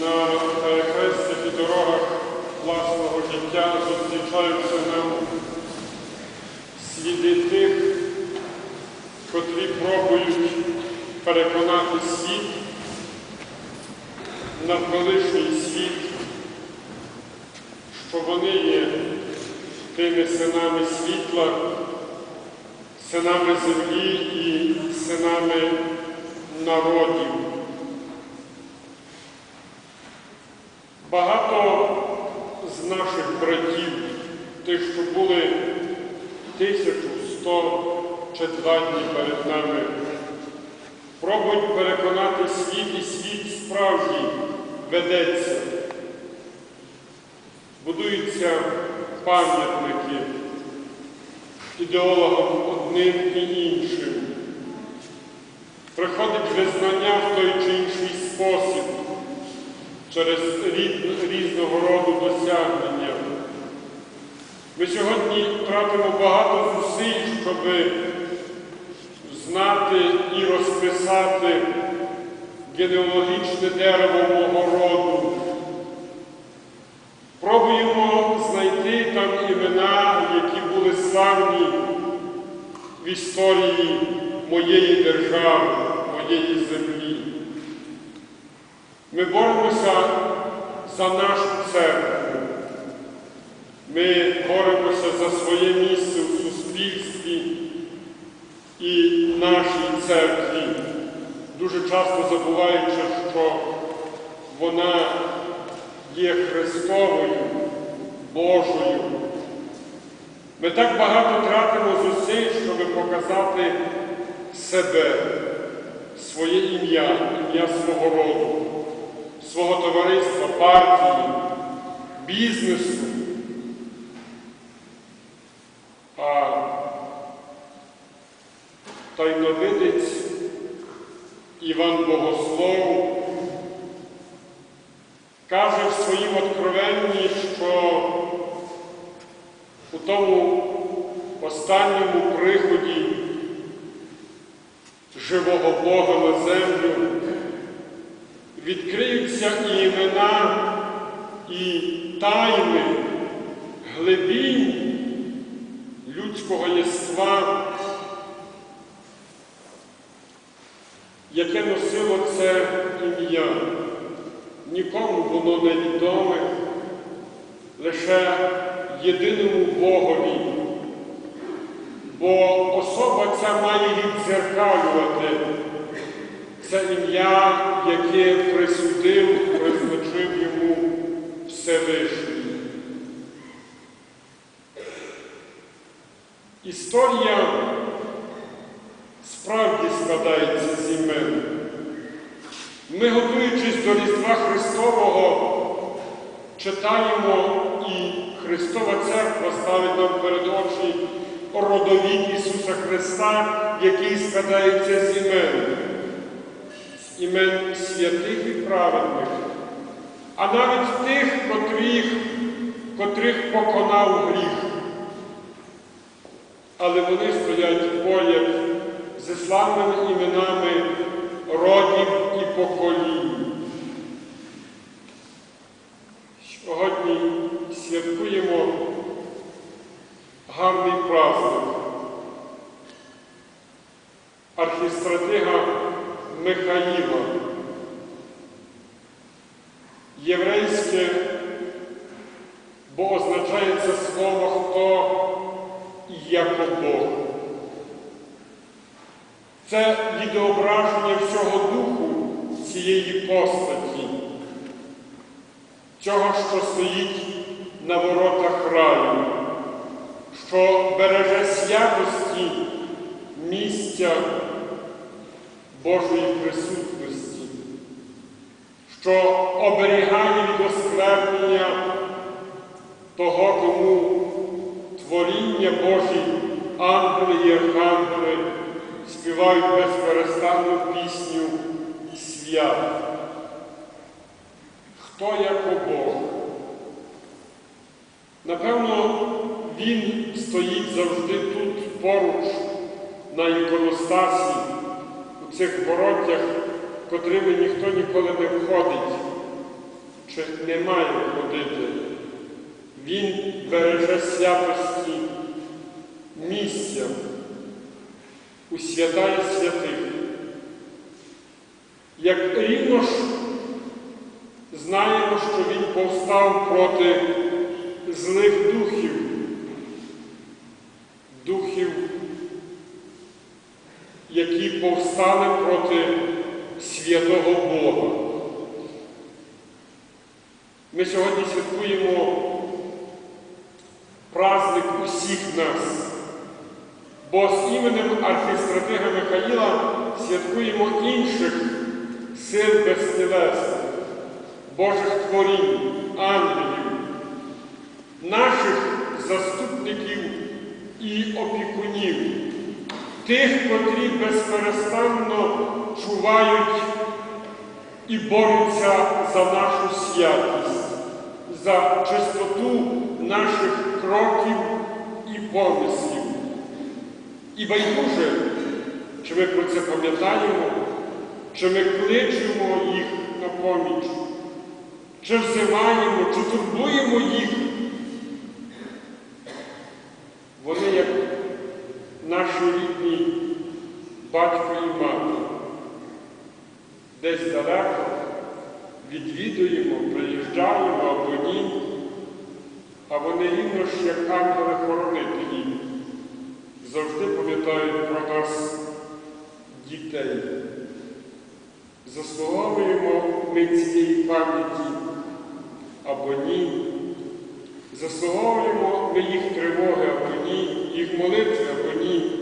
на перехрестях і дорогах власного життя зустрічаються нам сліди тих, котрі пробують переконати світ, навколишній світ, що вони є тими синами світла, синами землі і синами народів. Багато з наших братів, тих, що були тисячу, сто чи два дні перед нами, пробують переконати світ, і світ справді ведеться. Будуються пам'ятники ідеологам одним і іншим. Приходить визнання в той чи інший спосіб через різного роду досягнення. Ми сьогодні тратимо багато зусиль, щоб знати і розписати генеалогічне дерево мого роду. Пробуємо знайти там імена, які були славні в історії моєї держави, моєї землі. Ми боремося за нашу церкву. Ми боремося за своє місце у суспільстві і нашій церкві, дуже часто забуваючи, що вона є Христовою, Божою. Ми так багато тратимо зусиль, щоб показати себе, своє ім'я, ім'я свого роду, свого товариства, партії, бізнесу. А тайновидець Іван Богослов каже в своїм откровенні, що у тому останньому приході живого Бога на землю відкриються і імена, і тайни глибінь людського єства, яке носило це ім'я. Нікому воно не відоме, лише єдиному Богові. Бо особа ця має віддзеркалювати це ім'я, яке присудив, призначив йому Всевишній. Історія справді складається з імен. Ми, готуючись до Різдва Христового, читаємо і Христова Церква ставить нам перед очі родовід Ісуса Христа, який складається з імен, з імен святих і праведних, а навіть тих, котрих, котрих поконав гріх. Але вони стоять поряд зі славними іменами родів і поколінь. Сьогодні святкуємо гарний праздник. Архістратига Михаїла. Єврейське, бо означає це слово хто і як Бог. Це відеображення всього духу цієї постаті, цього, що стоїть на воротах раю, що береже святості місця Божої присутності, що оберігає від осквернення того, кому творіння Божі, ангели і архангели співають безперестанну пісню свят. Хто як Бог? Напевно, Він стоїть завжди тут поруч на іконостасі, цих воротях, котрими ніхто ніколи не входить, чи немає ходити. Він береже святості місця у святая святих. Як рівно ж знаємо, що він повстав проти злих духів, які повстали проти святого Бога. Ми сьогодні святкуємо праздник усіх нас, бо з іменем архістратига Михаїла святкуємо інших сил безтілесних, Божих творінь, ангелів, наших заступників і опікунів, тих, котрі безперестанно чувають і борються за нашу святість, за чистоту наших кроків і помислів. І байдуже, чи ми про це пам'ятаємо, чи ми кличемо їх на поміч, чи взиваємо, чи турбуємо їх. Вони, як наші рідні батько і мати, десь далеко відвідуємо, приїжджаємо або ні, а вони рівно ж як ангели-хоронителі, завжди пам'ятають про нас дітей. Заслуговуємо ми цієї пам'яті або ні. Заслуговуємо ми їх тривоги або ні, їх молитви або ні.